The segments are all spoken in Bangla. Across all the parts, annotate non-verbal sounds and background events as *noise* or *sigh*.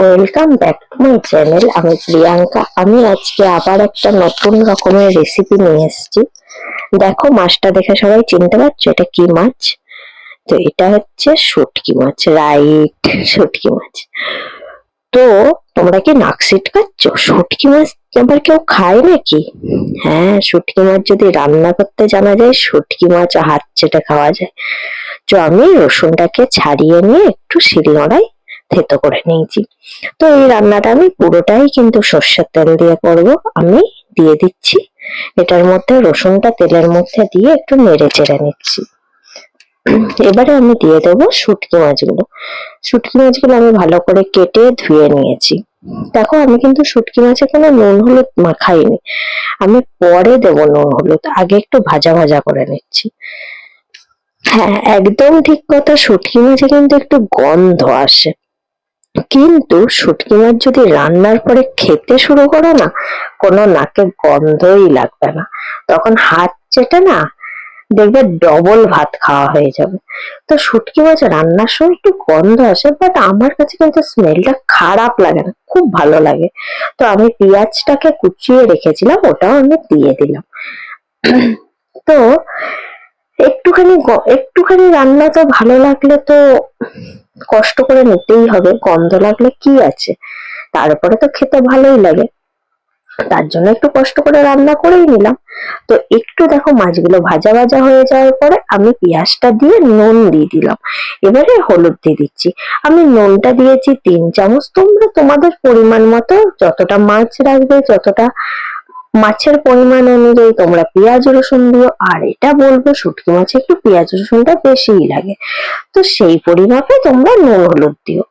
Welcome back to my channel আমি প্রিয়াঙ্কা। আমি আজকে আবার একটা নতুন রকমের রেসিপি নিয়ে এসেছি। দেখো, মাছটা দেখে সবাই চিনতে পারছ এটা কি মাছ? তো এটা হচ্ছে শুটকি মাছ, রাইট, শুটকি মাছ। তো তোমরা কি নাক সিটকাচ্ছ শুটকি মাছ আবার কেউ খায় নাকি? হ্যাঁ শুটকি মাছ যদি রান্না করতে জানা যায়, শুটকি মাছ হাত চেটে খাওয়া যায়। তো আমি রসুনটাকে ছাড়িয়ে নিয়ে একটু শিলনোড়ায় থেতো করে নিয়েছি। তো এই রান্নাটা আমি পুরোটাই কিন্তু সর্ষের তেল দিয়ে করব। আমি দিয়ে দিচ্ছি। এটার মধ্যে রসুনটা তেলের মধ্যে দিয়ে একটু নেড়ে চেড়ে নিচ্ছি। এবারে আমি দিয়ে দেবো শুটকি মাছগুলো। শুটকি মাছগুলো আমি ভালো করে কেটে ধুয়ে নিয়েছি। দেখো, আমি কিন্তু শুটকি মাছে কোনো নুন হলুদ মাখাইনি। আমি পরে দেবো নুন হলুদ। আগে একটু ভাজা ভাজা করে নিচ্ছি। হ্যাঁ একদম ঠিক কথা। শুটকি মাছে কিন্তু একটু গন্ধ আসে। কিন্তু শুটকি মাছ যদি রান্নার পরে খেতে শুরু করো না, কোনো নাকে গন্ধই লাগবে না। তখন হাত চেটে না দেখবে ডবল ভাত খাওয়া হয়ে যাবে। তো শুটকি মাছ রান্নার সময় একটু গন্ধ আসে বাট আমার কাছে কিন্তু স্মেলটা খারাপ লাগে না, খুব ভালো লাগে। তো আমি পেঁয়াজটাকে কুচিয়ে রেখেছিলাম, ওটাও আমি দিয়ে দিলাম। *clears throat* তো একটুখানি একটুখানি রান্না তো ভালো লাগলে তো কষ্ট করে নিতেই হবে, গন্ধ লাগলে কি আছে? তারপরে তো খেতে ভালোই লাগে। তার জন্য একটু কষ্ট করে রান্না করেই নিলাম। তো একটু দেখো মাছগুলো ভাজা ভাজা হয়ে যাওয়ার পরে আমি পেঁয়াজটা দিয়ে নুন দিয়ে দিলাম। এবারে হলুদ দিয়ে দিচ্ছি। আমি নুনটা দিয়েছি তিন চামচ। তোমরা তোমাদের পরিমাণ মতো যতটা মাছ রাখবে, যতটা মাছের পরিমাণ অনুযায়ী তোমরা পেঁয়াজ, রসুন দিও, আর এটা বলব শুটকি মাছে একটু পেঁয়াজ, রসুনটা বেশিই লাগে। তো সেই পরিমাপে তোমরা নুন, হলুদ দিও।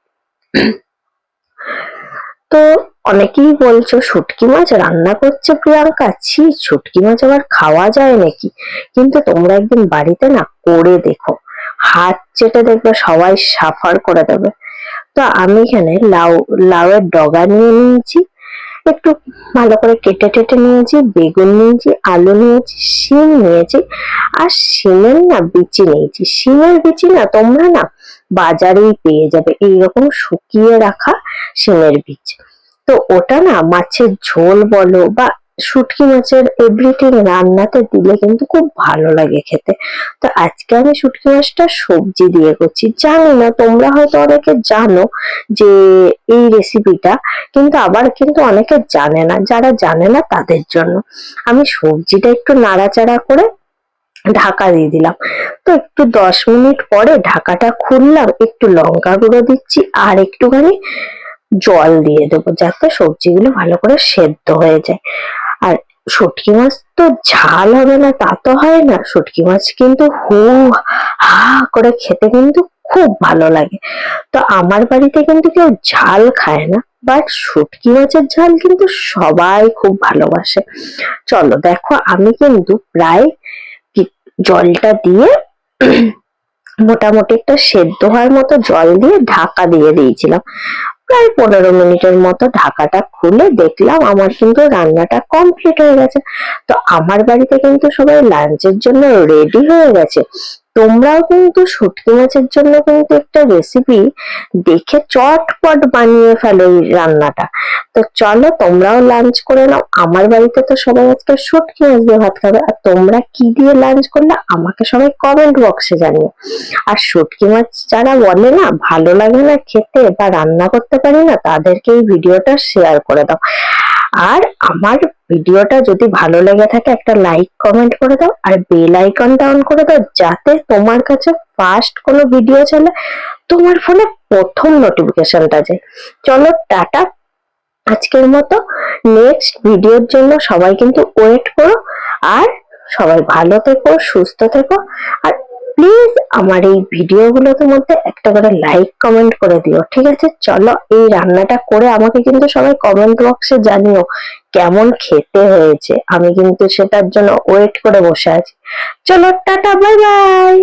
তো অনেকেই বলছো, শুটকি মাছ রান্না করছে প্রিয়াঙ্কা? ছি, শুটকি মাছ আবার খাওয়া যায় নাকি? কিন্তু তোমরা একদিন বাড়িতে না করে দেখো। হাত চেটে দেখবে, সবাই সাফার করে দেবে। তো আমি এখানে লাউ, লাউয়ের ডগা নিয়ে নিয়েছি। একটু ভালো করে কেটে টেটে নিয়েছি, বেগুন নিয়েছি, আলু নিয়েছি, শিম নিয়েছি, আর শিমের না বিচি নিয়েছি। শিমের বিচি না তোমরা না বাজারেই পেয়ে যাবে, এইরকম শুকিয়ে রাখা শিমের বীজ। তো ওটা না মাছের ঝোল বলো বা শুটকি মাছের এভরিথিং রান্নাতে দিলে কিন্তু খুব ভালো লাগে খেতে। তো আজকে আমি শুটকি মাছটা সবজি দিয়ে করছি। জানি না, তোমরা হয়তো অনেকে জানো যে এই রেসিপিটা কিন্তু আবার কিন্তু অনেকে জানে না। যারা জানে না তাদের জন্য। আমি সবজিটা একটু নাড়াচাড়া করে ঢাকা দিয়ে দিলাম। তো একটু দশ মিনিট পরে ঢাকাটা খুললাম, একটু লঙ্কা গুঁড়ো দিচ্ছি আর একটুখানি জল দিয়ে দেবো, যাতে সবজিগুলো ভালো করে সেদ্ধ হয়ে যায়। শুটকি মাছ তো ঝাল হবে না, তা তো হয় না। শুটকি মাছ কিন্তু হু হা করে খেতে কিন্তু খুব ভালো লাগে। তো আমার বাড়িতে কিন্তু কেউ ঝাল খায় না বাট শুটকি মাছের ঝাল কিন্তু সবাই খুব ভালোবাসে। চলো দেখো, আমি কিন্তু প্রায় জলটা দিয়ে মোটামুটি একটা সেদ্ধ হওয়ার মতো জল দিয়ে ঢাকা দিয়ে দিয়েছিলাম। প্রায় পনেরো মিনিটের মতো ঢাকাটা খুলে দেখলাম আমার কিন্তু রান্নাটা কমপ্লিট হয়ে গেছে। তো আমার বাড়িতে কিন্তু সবাই লাঞ্চের জন্য রেডি হয়ে গেছে। তোমরাও কিন্তু শুটকি মাছের জন্য কিন্তু একটা রেসিপি দেখে চটপট বানিয়ে ফেলো এই রান্নাটা। তো চলো তোমরাও লাঞ্চ করে নাও। আমার বাড়িতে তো সবাই আজকে শুটকি মাছ দিয়ে ভাত খাবে। আর তোমরা কি দিয়ে লাঞ্চ করলে আমাকে সবাই কমেন্ট বক্সে জানিও। আর শুটকি মাছ যারা বলে না, ভালো লাগে না খেতে বা রান্না করতে পারি না, তাদেরকে এই ভিডিওটা শেয়ার করে দাও। আর আমার ভিডিওটা যদি ভালো লেগে থাকে, একটা লাইক কমেন্ট করে দাও আর বেল আইকনটা অন করে দাও যাতে তোমার কাছে ফার্স্ট কোনো ভিডিও চলে, তোমার ফোনে প্রথম নোটিফিকেশনটা যায়। চলো, টাটা। আজকের মতো নেক্সট ভিডিওর জন্য সবাই কিন্তু ওয়েট করো আর সবাই ভালো থেকো, সুস্থ থেকো আর প্লিজ আমার এই ভিডিওগুলোর মধ্যে একটা করে লাইক কমেন্ট করে দিও, ঠিক আছে? চলো, এই রান্নাটা করে আমাকে কিন্তু সবাই কমেন্ট বক্সে জানিও কেমন খেতে হয়েছে। আমি কিন্তু সেটার জন্য ওয়েট করে বসে আছি। চলো, টাটা বাই বাই